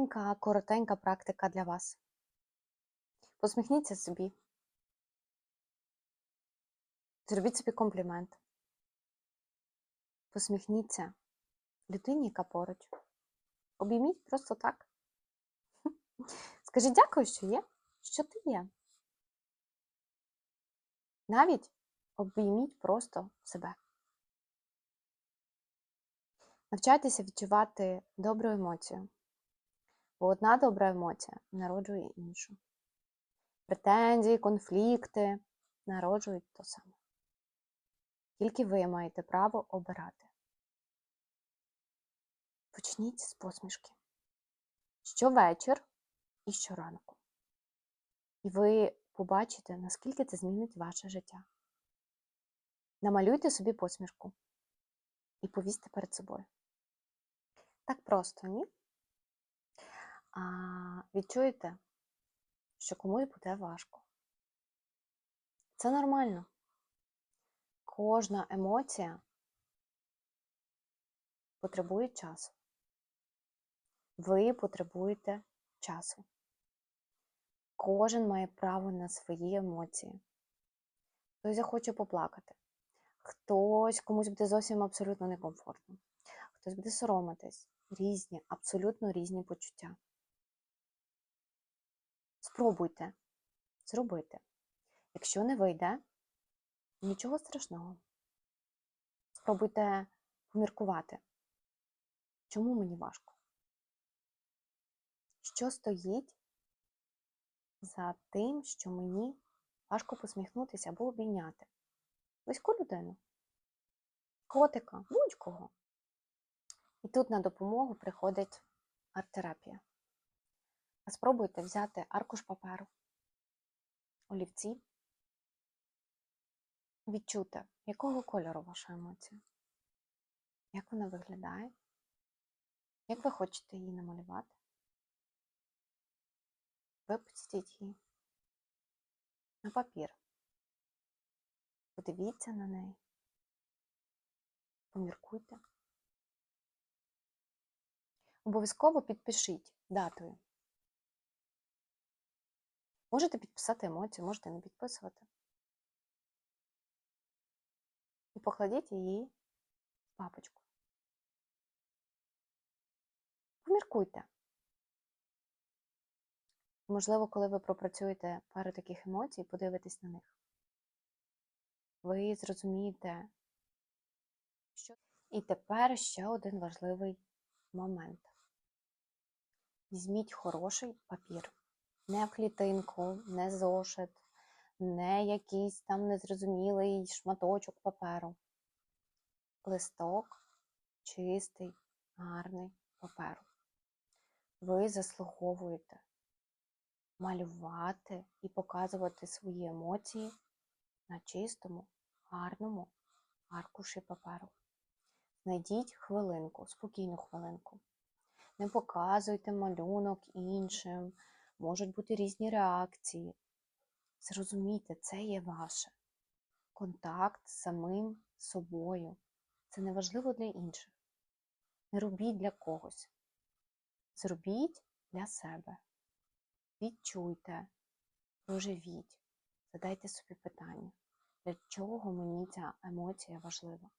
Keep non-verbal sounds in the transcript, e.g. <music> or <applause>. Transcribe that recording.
маленька, коротенька практика для вас. Посміхніться собі. Зробіть собі комплімент. Посміхніться людині, яка поруч. Обійміть просто так. <laughs> Скажіть дякую, що є, що ти є. Навіть обійміть просто себе. Навчайтеся відчувати добру емоцію, бо одна добра емоція народжує іншу. Претензії, конфлікти народжують то саме. Тільки ви маєте право обирати. Почніть з посмішки. Щовечір і щоранку. І ви побачите, наскільки це змінить ваше життя. Намалюйте собі посмішку і повісьте перед собою. Так просто, ні? А відчуєте, що комусь буде важко. Це нормально. Кожна емоція потребує часу. Ви потребуєте часу. Кожен має право на свої емоції. Хтось захоче поплакати, хтось комусь буде зовсім абсолютно некомфортно, хтось буде соромитись. Різні, абсолютно різні почуття. Спробуйте зробити. Якщо не вийде, нічого страшного. Спробуйте поміркувати, чому мені важко? Що стоїть за тим, що мені важко посміхнутися або обійняти? Близьку людину, котика, будь-кого. І тут на допомогу приходить арт-терапія. Спробуйте взяти аркуш паперу, олівці, відчути, якого кольору ваша емоція, як вона виглядає, як ви хочете її намалювати. Випустіть її на папір. Подивіться на неї, поміркуйте. Обов'язково підпишіть датою. Можете підписати емоцію, можете не підписувати. І покладіть її в папочку. Поміркуйте. Можливо, коли ви пропрацюєте пару таких емоцій, подивитесь на них. Ви зрозумієте, що. І тепер ще один важливий момент. Візьміть хороший папір. Не в клітинку, не зошит, не якийсь там незрозумілий шматочок паперу. Листок чистий, гарний паперу. Ви заслуговуєте малювати і показувати свої емоції на чистому, гарному аркуші паперу. Знайдіть хвилинку, спокійну хвилинку. Не показуйте малюнок іншим, можуть бути різні реакції. Зрозумійте, це є ваше. Контакт з самим собою. Це не важливо для інших. Не робіть для когось. Зробіть для себе. Відчуйте, проживіть, задайте собі питання, для чого мені ця емоція важлива.